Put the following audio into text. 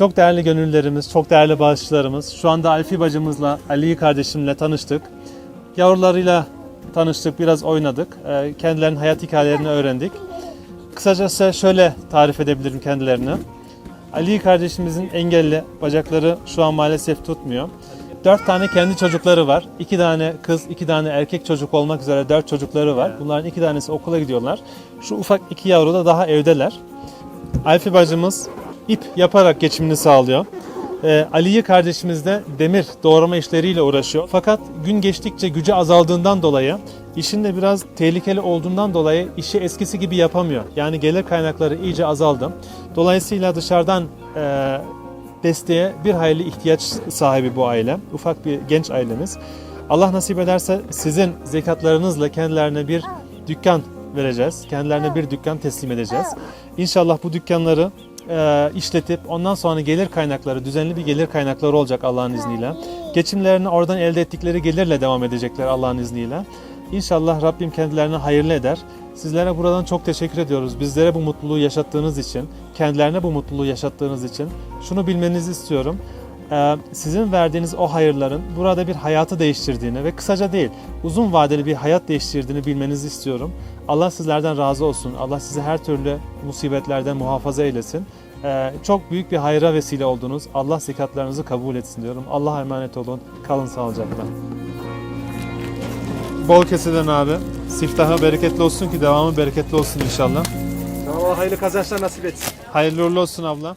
Çok değerli gönüllerimiz, çok değerli bağışçılarımız. Şu anda Alfi bacımızla, Ali kardeşimle tanıştık. Yavrularıyla tanıştık, biraz oynadık. Ee, Kendilerinin hayat hikayelerini öğrendik. Kısacası şöyle tarif edebilirim kendilerini. Ali kardeşimizin engelli bacakları şu an maalesef tutmuyor. Dört tane kendi çocukları var. İki tane kız, iki tane erkek çocuk olmak üzere dört çocukları var. Bunların iki tanesi okula gidiyorlar. Şu ufak iki yavru da daha evdeler. Alfi bacımız ip yaparak geçimini sağlıyor. Ee, Aliye kardeşimiz de demir doğrama işleriyle uğraşıyor. Fakat gün geçtikçe gücü azaldığından dolayı, işin de biraz tehlikeli olduğundan dolayı işi eskisi gibi yapamıyor. Yani gelir kaynakları iyice azaldı. Dolayısıyla dışarıdan e, desteğe bir hayli ihtiyaç sahibi bu aile. Ufak bir genç ailemiz. Allah nasip ederse sizin zekatlarınızla kendilerine bir dükkan vereceğiz. Kendilerine bir dükkan teslim edeceğiz. İnşallah bu dükkanları e, işletip ondan sonra gelir kaynakları, düzenli bir gelir kaynakları olacak Allah'ın izniyle. Geçimlerini oradan elde ettikleri gelirle devam edecekler Allah'ın izniyle. İnşallah Rabbim kendilerine hayırlı eder. Sizlere buradan çok teşekkür ediyoruz. Bizlere bu mutluluğu yaşattığınız için, kendilerine bu mutluluğu yaşattığınız için. Şunu bilmenizi istiyorum. Ee, Sizin verdiğiniz o hayırların burada bir hayatı değiştirdiğini ve kısaca değil, uzun vadeli bir hayat değiştirdiğini bilmenizi istiyorum. Allah sizlerden razı olsun. Allah sizi her türlü musibetlerden muhafaza eylesin. Ee, Çok büyük bir hayra vesile oldunuz. Allah zekatlarınızı kabul etsin diyorum. Allah'a emanet olun. Kalın sağlıcakla. Bol keseden abi. Siftahı bereketli olsun ki devamı bereketli olsun inşallah. Allah hayırlı kazançlar nasip etsin. Hayırlı uğurlu olsun abla.